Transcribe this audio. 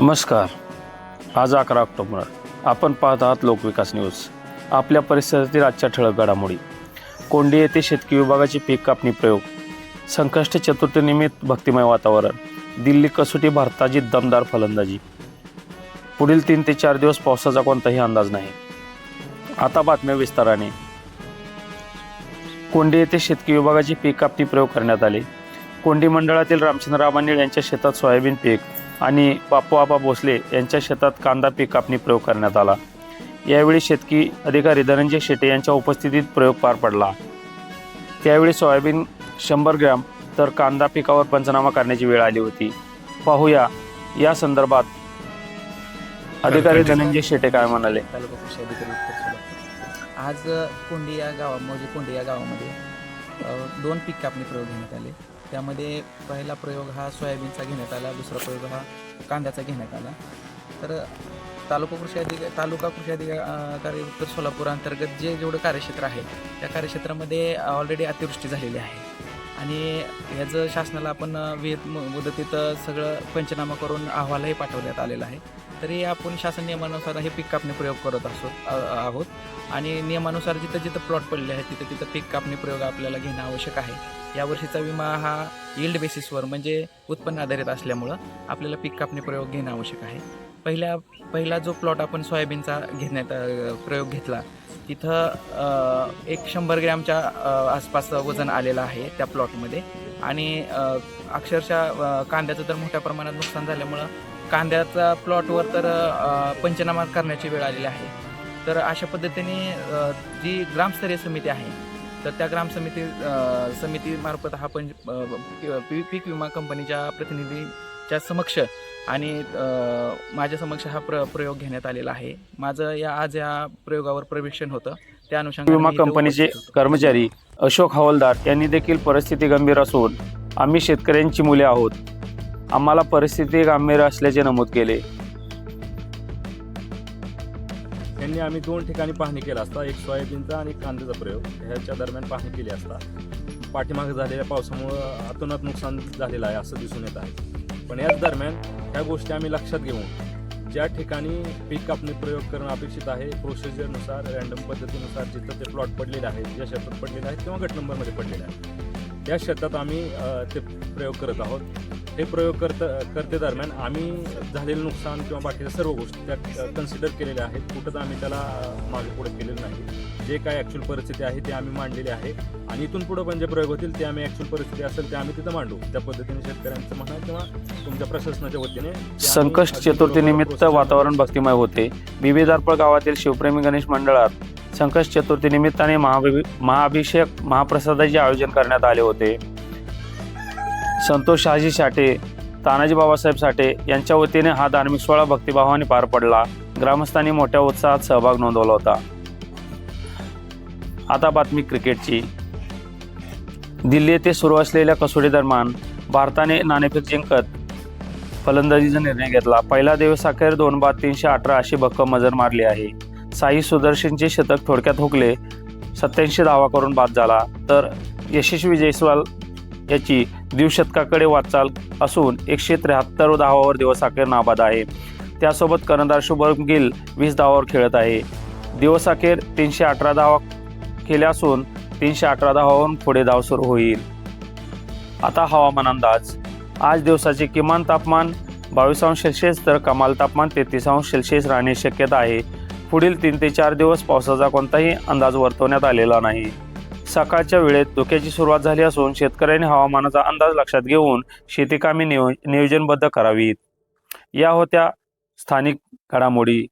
नमस्कार. आज अकरा ऑक्टोबर. आपण पाहत आहात लोकविकास न्यूज. आपल्या परिसरातील आजच्या ठळक घडामोडी. कोंडी येथे शेतकी विभागाची पीक कापणी प्रयोग. संकष्ट चतुर्थीनिमित्त भक्तिमय वातावरण. दिल्ली कसोटी भारताची दमदार फलंदाजी. पुढील तीन ते चार दिवस पावसाचा कोणताही अंदाज नाही. आता बातम्या विस्ताराने. कोंडी येथे शेतकी विभागाची पीक कापणी प्रयोग करण्यात आले. कोंडी मंडळातील रामचंद्र रामानीळ यांच्या शेतात सोयाबीन पीक आणि बापू आबा भोसले यांच्या शेतात कांदा पीक कापणी प्रयोग करण्यात आला. यावेळी शेतकी अधिकारी धनंजय शेटे यांच्या उपस्थितीत प्रयोग पार पडला. त्यावेळी सोयाबीन शंभर ग्रॅम तर कांदा पिकावर पंचनामा करण्याची वेळ आली होती. पाहूया या संदर्भात अधिकारी धनंजय शेटे काय म्हणाले? आज कोंडी या गावा मौजे कोंडी या गावामध्ये दोन पीक कापणी प्रयोग घेण्यात आले. त्यामध्ये पहिला प्रयोग हा सोयाबीनचा घेण्यात आला दुसरा प्रयोग हा कांद्याचा घेण्यात आला. तर तालुका कृषी अधिका तालुका कृषी अधिकारी उत्तर सोलापूर अंतर्गत जे जेवढं कार्यक्षेत्र आहे त्या कार्यक्षेत्रामध्ये ऑलरेडी अतिवृष्टी झालेली आहे. आणि ह्याचं शासनाला आपण अ, वेध मुदतीत सगळं पंचनामा करून अहवालही पाठवण्यात आलेला आहे. तरी आपण शासन नियमानुसार हे पीक कापणी प्रयोग करत असो आहोत. आणि नियमानुसार जिथं जिथं प्लॉट पडले आहेत तिथं तिथं पीक कापणी प्रयोग आपल्याला घेणं आवश्यक आहे. यावर्षीचा विमा हा यील्ड बेसिसवर म्हणजे उत्पन्न आधारित असल्यामुळं आपल्याला पीक कापणी प्रयोग घेणं आवश्यक आहे. पहिल्या पहिला जो प्लॉट आपण सोयाबीनचा घेण्यात प्रयोग घेतला तिथं एक शंभर ग्रॅमच्या आसपास वजन आलेलं आहे त्या प्लॉटमध्ये. आणि अक्षरशः कांद्याचं तर मोठ्या प्रमाणात नुकसान झाल्यामुळं कांद्याचा प्लॉटवर तर पंचनामा करण्याची वेळ आलेली आहे. तर अशा पद्धतीने जी ग्रामस्तरीय समिती आहे तर त्या ग्राम समिती समितीमार्फत हा पंच पीक विमा कंपनीच्या प्रतिनिधीच्या समक्ष आणि माझ्या समक्ष हा प्र प्रयोग घेण्यात आलेला आहे. माझं या आज या प्रयोगावर प्रवेशन होतं. त्या अनुषंगाने विमा कंपनीचे. कर्मचारी अशोक हवालदार यांनी देखील परिस्थिती गंभीर असून आम्ही शेतकऱ्यांची मुले आहोत. आम्हाला परिस्थिती गंभीर असल्याचे नमूद केले. यांनी आम्ही दोन ठिकाणी पाहणी केला असता. एक सोयाबीनचा आणि एक कांद्याचा प्रयोग. ह्याच्या दरम्यान पाहणी केली असता. पाठीमागे झालेल्या पावसामुळं अतोनात नुकसान झालेलं आहे असं दिसून येत आहे. पण याच दरम्यान ह्या गोष्टी आम्ही लक्षात घेऊन ज्या ठिकाणी पीक कापणी प्रयोग करणं अपेक्षित आहे प्रोसिजरनुसार रँडम पद्धतीनुसार जिथं ते प्लॉट पडलेले आहेत ज्या शेतात पडलेले आहेत किंवा गट नंबरमध्ये पडलेले आहेत. त्या शेतात आम्ही ते प्रयोग करत आहोत. हे प्रयोग करत करते दरम्यान आम्ही झालेलं नुकसान किंवा बाकीच्या सर्व गोष्टी त्या कन्सिडर केलेल्या आहेत. कुठंच आम्ही त्याला मागे पुढे केलेलं नाही. जे काय ॲक्च्युअल परिस्थिती आहे ते आम्ही मांडलेली आहे. आणि इथून पुढं पण जे प्रयोग होतील ते आम्ही ॲक्च्युअल परिस्थिती असेल ते आम्ही तिथं मांडू. त्या पद्धतीने शेतकऱ्यांचं म्हणा किंवा तुमच्या प्रशासनाच्या वतीने. संकष्ट चतुर्थीनिमित्त वातावरण भक्तिमय होते. बिबेदारपळ गावातील शिवप्रेमी गणेश मंडळात संकष्ट चतुर्थीनिमित्ताने महाभि महाअभिषेक महाप्रसादाचे आयोजन करण्यात आले होते. संतोष शहाजी साठे तानाजी बाबासाहेब साठे यांच्या वतीने हा धार्मिक सोहळा भक्तिभावाने पार पडला. ग्रामस्थांनी मोठ्या उत्साहात सहभाग नोंदवला होता. आता बातमी क्रिकेटची. दिल्ली येथे सुरू असलेल्या कसोटी दरम्यान भारताने नाणेफेक जिंकत फलंदाजीचा निर्णय घेतला. पहिला दिवस अखेर दोन बाद तीनशे अठरा अशी भक्कम मजर मारली आहे. साई सुदर्शनचे शतक थोडक्यात हुकले. सत्याऐंशी धावा करून बाद झाला. तर यशस्वी जयस्वाल याची द्विशतकाकडे वाटचाल असून एकशे त्र्याहत्तर धावावर दिवसाखेर नाबाद आहे. त्यासोबत कर्णधार शुभम गिल वीस धावावर खेळत आहे. दिवसाखेर तीनशे अठरा धावा केल्या असून तीनशे अठरा धावावरून पुढे धाव सुरू होईल. आता हवामान अंदाज. आज दिवसाचे किमान तापमान बावीस अंश सेल्सिअस तर कमाल तापमान तेहतीस अंश सेल्सिअस राहण्याची शक्यता आहे. पुढील तीन ते चार दिवस पावसाचा कोणताही अंदाज वर्तवण्यात आलेला नाही. सकाळच्या वेळेत धुक्याची सुरुवात झाली असून शेतकऱ्यांनी हवामानाचा अंदाज लक्षात घेऊन शेतीकामे नियो नियोजनबद्ध करावीत. या होत्या स्थानिक घडामोडी.